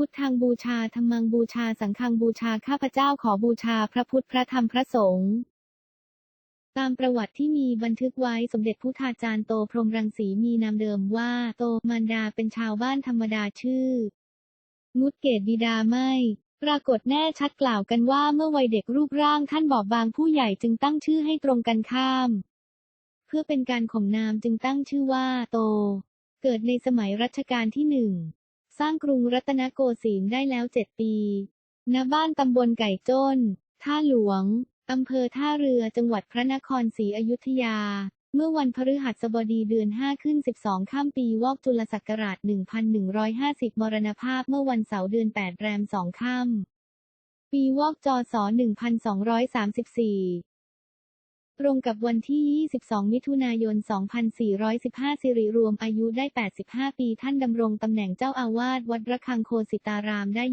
พุทธังบูชาธรรมังบูชาสังฆังบูชาข้าพเจ้าขอบูชาพระพุทธพระธรรมพระสงฆ์ตามประวัติที่มีบันทึกไว้สมเด็จพุทธาจารย์โตพรหมรังสีมีนามเดิมว่าโตมารดาเป็นชาวบ้านธรรมดาชื่อ งุดเกตบิดาไม่ ปรากฏแน่ชัดกล่าวกันว่าเมื่อวัยเด็กรูปร่างท่านบอบบางผู้ใหญ่จึงตั้งชื่อให้ตรงกันข้าม เพื่อเป็นการข่มนามจึงตั้งชื่อว่า โต เกิดในสมัยรัชกาลที่หนึ่ง สร้างกรุงรัตนโกสินทร์ได้แล้วเจ็ดปี ณ บ้านตำบลไก่จ้น ท่าหลวง อำเภอท่าเรือ จังหวัดพระนครศรีอยุธยา เมื่อวันพฤหัสบดีเดือน 5 ขึ้น 12 ข้ามปีวอกจุลศักราช 1150 มรณภาพเมื่อวันเสาร์เดือน 8 แรม 2 ค่ำปีวอกจศ1234 ตรงกับวันที่ 22 มิถุนายน 2415 สิริรวมอายุได้ 85 ปีท่านดำรงตำแหน่งเจ้าอาวาสวัดระฆังโคสิตารามได้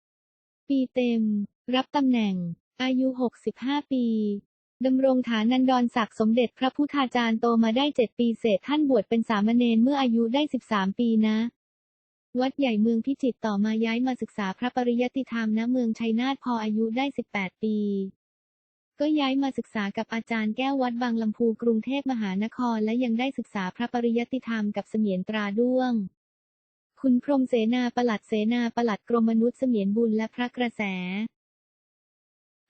20 ปีเต็ม รับตำแหน่ง อายุ 65 ปีดำรงฐานันดรศักดิ์สมเด็จพระพุทธาจารย์โตมาได้ 7 ปีเศษท่านบวชเป็นสามเณรเมื่ออายุได้ 13 ปีนะ วัดใหญ่เมืองพิจิตรต่อมาย้ายมาศึกษาพระปริยติธรรมณเมืองชัยนาทพออายุได้ 18 ปี ก็ย้ายมาศึกษากับอาจารย์แก้ววัดบางลำพูกรุงเทพมหานครและยังได้ศึกษาพระปริยติธรรมกับเสมียนตราด้วง คุณพรมเสนาปลัดเสนาปลัดกรมมนุษย์เสมียนบุญและพระกระแส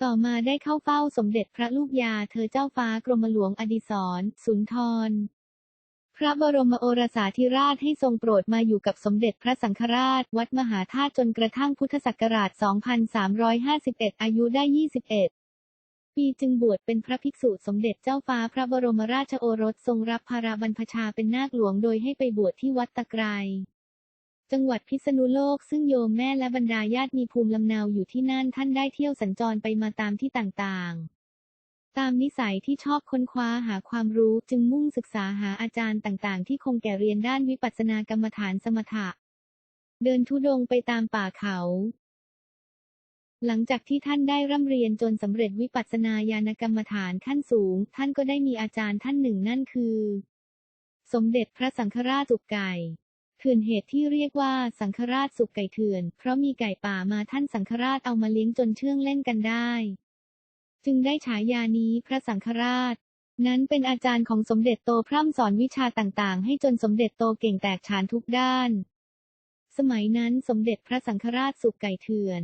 ต่อมาได้เข้าเฝ้าสมเด็จพระลูกยาเธอเจ้าฟ้ากรมหลวงอดิศรสุนทรพระบรมโอรสาธิราชให้ทรงโปรดมาอยู่กับสมเด็จพระสังฆราช วัดมหาธาตุจนกระทั่งพุทธศักราช 2351 อายุได้ 21 ปีจึงบวชเป็นพระภิกษุสมเด็จเจ้าฟ้าพระบรมราชโอรสทรงรับภาระบรรพชาเป็นนาคหลวงโดยให้ไปบวชที่วัดตะไครจังหวัดพิษณุโลกซึ่งโยมแม่และบรรดาญาติมีภูมิลำเนาอยู่ที่นั่นท่านได้เที่ยวสัญจรไปมาตามที่ต่างๆ ตามนิสัยที่ชอบค้นคว้าหาความรู้จึงมุ่งศึกษาหาอาจารย์ต่างๆ ที่คงแก่เรียนด้านวิปัสสนากรรมฐานสมถะ เดินทุดงไปตามป่าเขา หลังจากที่ท่านได้ร่ำเรียนจนสำเร็จวิปัสสนาญาณกรรมฐานขั้นสูง ท่านก็ได้มีอาจารย์ท่านหนึ่งนั่นคือ สมเด็จพระสังฆราชสุกไก่เถื่อนเหตุที่เรียกว่าสังฆราชสุกไก่เถื่อน เพราะมีไก่ป่ามาท่านสังฆราชเอามาเลี้ยงจนเชื่องเล่นกันได้ จึงได้ฉายานี้พระสังฆราช นั้นเป็นอาจารย์ของสมเด็จโตพร่ำสอนวิชาต่างๆ ให้จนสมเด็จโตเก่งแตกฉานทุกด้าน สมัยนั้นสมเด็จพระสังฆราชสุกไก่เถื่อน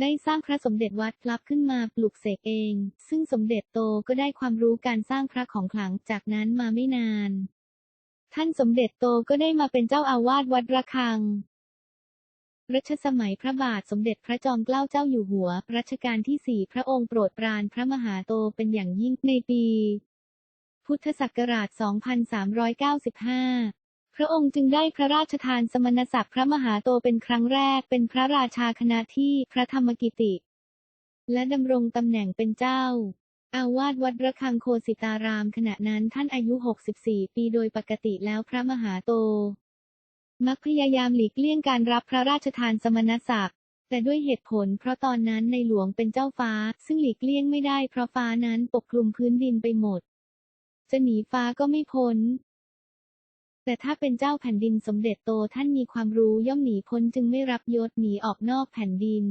ได้สร้างพระสมเด็จวัดพลับขึ้นมาปลุกเสกเอง ซึ่งสมเด็จโตก็ได้ความรู้การสร้างพระของขลังจากนั้นมาไม่นาน ท่านสมเด็จโตก็ได้มาเป็นเจ้าอาวาสวัดระฆัง รัชสมัยพระบาทสมเด็จพระจอมเกล้าเจ้าอยู่หัว รัชกาลที่สี่พระองค์โปรดปรานพระมหาโตเป็นอย่างยิ่งในปี พุทธศักราช 2395 พระองค์จึงได้พระราชทานสมณศักดิ์พระมหาโตเป็นครั้งแรก เป็นพระราชาคณะที่พระธรรมกิติ และดำรงตำแหน่งเป็นเจ้า อาวาสวัดระฆังโคสิตาราม ขณะนั้นท่านอายุ 64 ปีโดยปกติแล้วพระมหาโต มักพยายามหลีกเลี่ยงการรับพระราชทานสมณศักดิ์แต่ด้วยเหตุผลเพราะตอนนั้นในหลวงเป็นเจ้าฟ้า ซึ่งหลีกเลี่ยงไม่ได้เพราะฟ้านั้นปกคลุมพื้นดินไปหมด จะหนีฟ้าก็ไม่พ้น แต่ถ้าเป็นเจ้าแผ่นดินสมเด็จโตท่านมีความรู้ย่อมหนีพ้นจึงไม่รับยศหนีออกนอกแผ่นดิน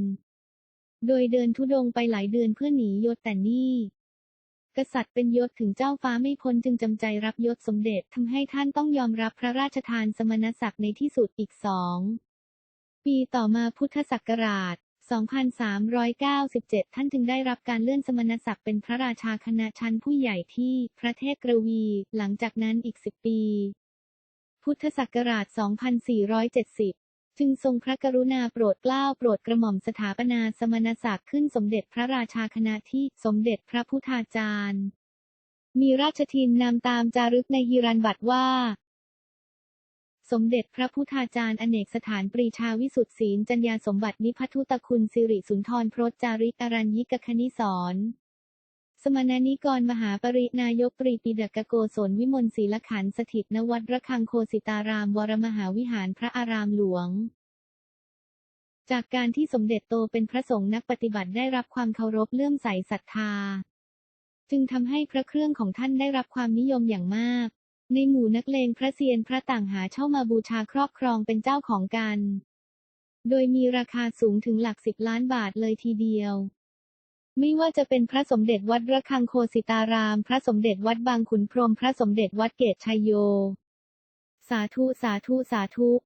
โดยเดินทุดงไปหลายเดือนเพื่อหนียศแต่นี่กษัตริย์เป็นยศถึงเจ้าฟ้าไม่พ้นจึงจำใจรับยศสมเด็จทำให้ท่านต้องยอมรับพระราชทานสมณศักดิ์ในที่สุดอีกสอง ปีต่อมาพุทธศักราช 2397 ท่านจึงได้รับการเลื่อนสมณศักดิ์เป็นพระราชาคณะชั้นผู้ใหญ่ที่พระเทพกระวี หลังจากนั้นอีก10ปี พุทธศักราช 2470 จึงทรงพระกรุณาโปรดเกล้าโปรดกระหม่อมสถาปนาสมณศักดิ์ขึ้นสมเด็จพระราชาคณะที่สมเด็จพระพุทธาจารย์ มีราชทินนามตามจารึกในฮิรันบัตรว่า สมเด็จพระพุทธาจารย์อเนกสถานปรีชาวิสุทธิศีลจัญญาสมบัตินิพัทุตคุณสิริสุนทรพรจจาริกอรัญญิกคณิสร สมณนิกรมหาปรินายกปรีปิฎกโกศลวิมลศีลขันสถิตณวัดระฆังโคสิตาราม วรมหาวิหารพระอารามหลวง จากการที่สมเด็จโตเป็นพระสงฆ์นักปฏิบัติได้รับความเคารพเลื่อมใสศรัทธา จึงทำให้พระเครื่องของท่านได้รับความนิยมอย่างมาก ในหมู่นักเลงพระเซียนพระต่างหาเช่ามาบูชาครอบครองเป็นเจ้าของกัน โดยมีราคาสูงถึงหลักสิบล้านบาทเลยทีเดียว ไม่ว่าจะเป็นพระสมเด็จวัดระฆังโคสิตาราม พระสมเด็จวัดบางขุนพรหมพระสมเด็จวัดเกตชัยโย สาธุ สาธุ สาธุ